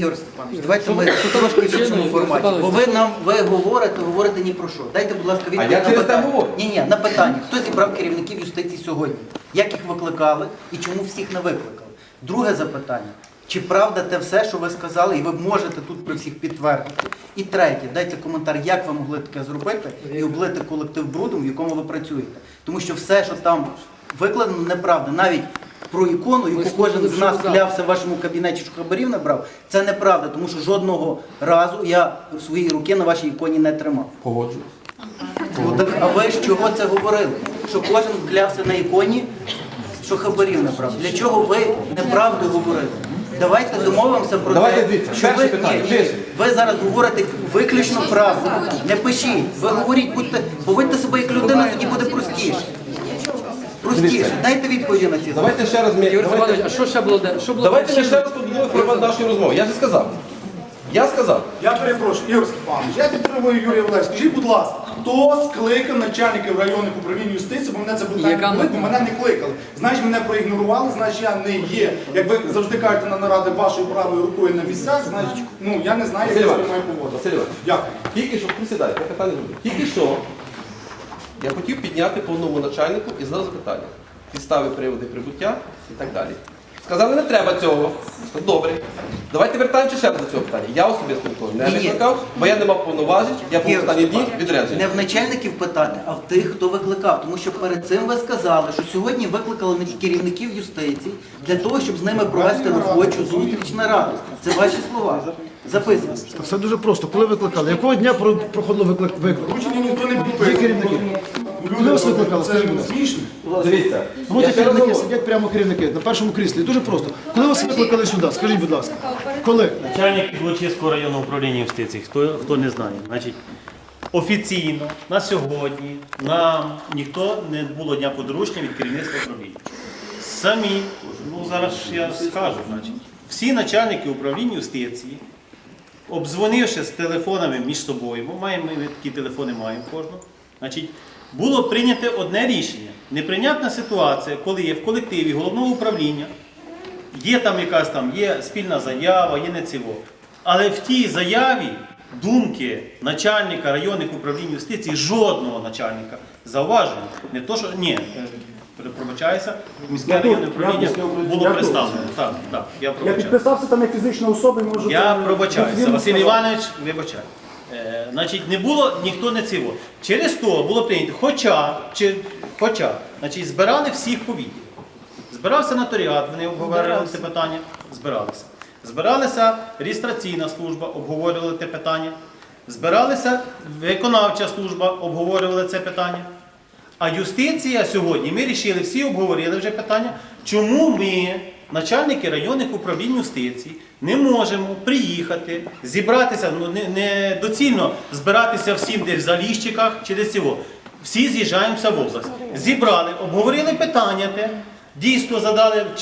Ігор Степанович, давайте ми трошки в іншому форматі. Бо ви нам ви говорите, говорите ні про що. Дайте, будь ласка, відповідь я на питання. говорю. Ні, ні, на питання. Хто зібрав керівників юстиції сьогодні? Як їх викликали і чому всіх не викликали? Друге запитання. Чи правда те все, що ви сказали, і ви можете тут при всіх підтвердити? І третє, дайте коментар, як ви могли таке зробити і облити колектив брудом, в якому ви працюєте. Тому що все, що там викладено, неправда. Навіть про ікону, яку кожен з нас клявся в вашому кабінеті, що хабарів не брав, це неправда, тому що жодного разу я свої руки на вашій іконі не тримав. Погоджуюсь. Так, а ви з чого це говорили? Що кожен клявся на іконі, що хабарів не брав. Для чого ви неправду говорили? Давайте домовимося про Давайте те, дивіться, що перше ви, питання, ні, ні, ви зараз говорите виключно правду. Не пишіть, ви говоріть, будьте, поводьте себе як людина, Дивіться. Дайте відповіді на ці запитання. Давайте ще раз ми. Ігор Давайте, Степанович, а що ще було? де- Що було? давайте ми ще раз подумаємо формат нашої розмови. Я ж сказав. Я сказав. Я перепрошую, Ігор Степанович, я підтримую Юрія Валерійовича. Скажіть, будь ласка, хто скликав начальників районних управлінь юстиції, бо мене це питання Яка не болить, бо мета? мене не кликали. Значить, мене проігнорували, значить я не є. Як ви завжди кажете на наради вашою правою рукою на місцях, значить, ну я не знаю, як Василь я себе Іванович, маю поводити. Василь Іванович, Дякую. Тільки що присідайте, питання. Тільки що я хотів підняти повному начальнику і задав запитання. Підстави приводи прибуття і так далі. Сказали, не треба цього. Добре. Давайте вертаємося ще раз до цього питання. Я особисто нікого не викликав, бо я не мав повноважень, я був в останні дні Не відряджений. в начальників питання, а в тих, хто викликав. Тому що перед цим ви сказали, що сьогодні викликали на- керівників юстиції для того, щоб з ними провести робочу зустріч нараду. Це ваші слова. Записуйте. Все дуже просто. Коли викликали? Якого дня про- проходило виклик? виклик? Вручення ніхто не підписує. керівники? Люди, Коли вас викликали? Це Скажіть, будь ласка. смішно. Дивіться, Ну, я керівники сидять прямо керівники на першому кріслі. Дуже просто. Коли вас викликали сюди? Скажіть, будь ласка. Коли? Начальник Підволочиського районного управління юстиції, хто, хто не знає, значить, офіційно на сьогодні нам ніхто не було дня подручня від керівництва управління. Самі, ну зараз ж я скажу, значить, всі начальники управління юстиції, обдзвонивши з телефонами між собою, бо маємо ми такі телефони маємо кожного, значить, було прийнято одне рішення. Неприйнятна ситуація, коли є в колективі головного управління Є там якась там, є спільна заява, є не ціло. Але в тій заяві думки начальника районних управлінь юстиції, жодного начальника, зауваження, не то, що ні, е, пробачаюся, міське районне управління було представлено. Так, так, я Я підписався там як фізична особа можу Я пробачаюся. Василь. Іванович, вибачай. Е, значить, не було ніхто не ціло. Через то було прийнято, хоча, чи, хоча значить, збирали всіх по відділу. Збирався нотаріат, вони обговорювали це питання, збиралися. Збиралася реєстраційна служба, обговорювали те питання. Збиралася виконавча служба, обговорювали це питання. А юстиція сьогодні, ми рішили, всі обговорили вже питання, чому ми, начальники районних управлінь юстиції, не можемо приїхати, зібратися, ну не, не доцільно збиратися всім десь в Заліщиках чи десь цього. Всі з'їжджаємося в область. Зібрали, обговорили питання те, дійсно задали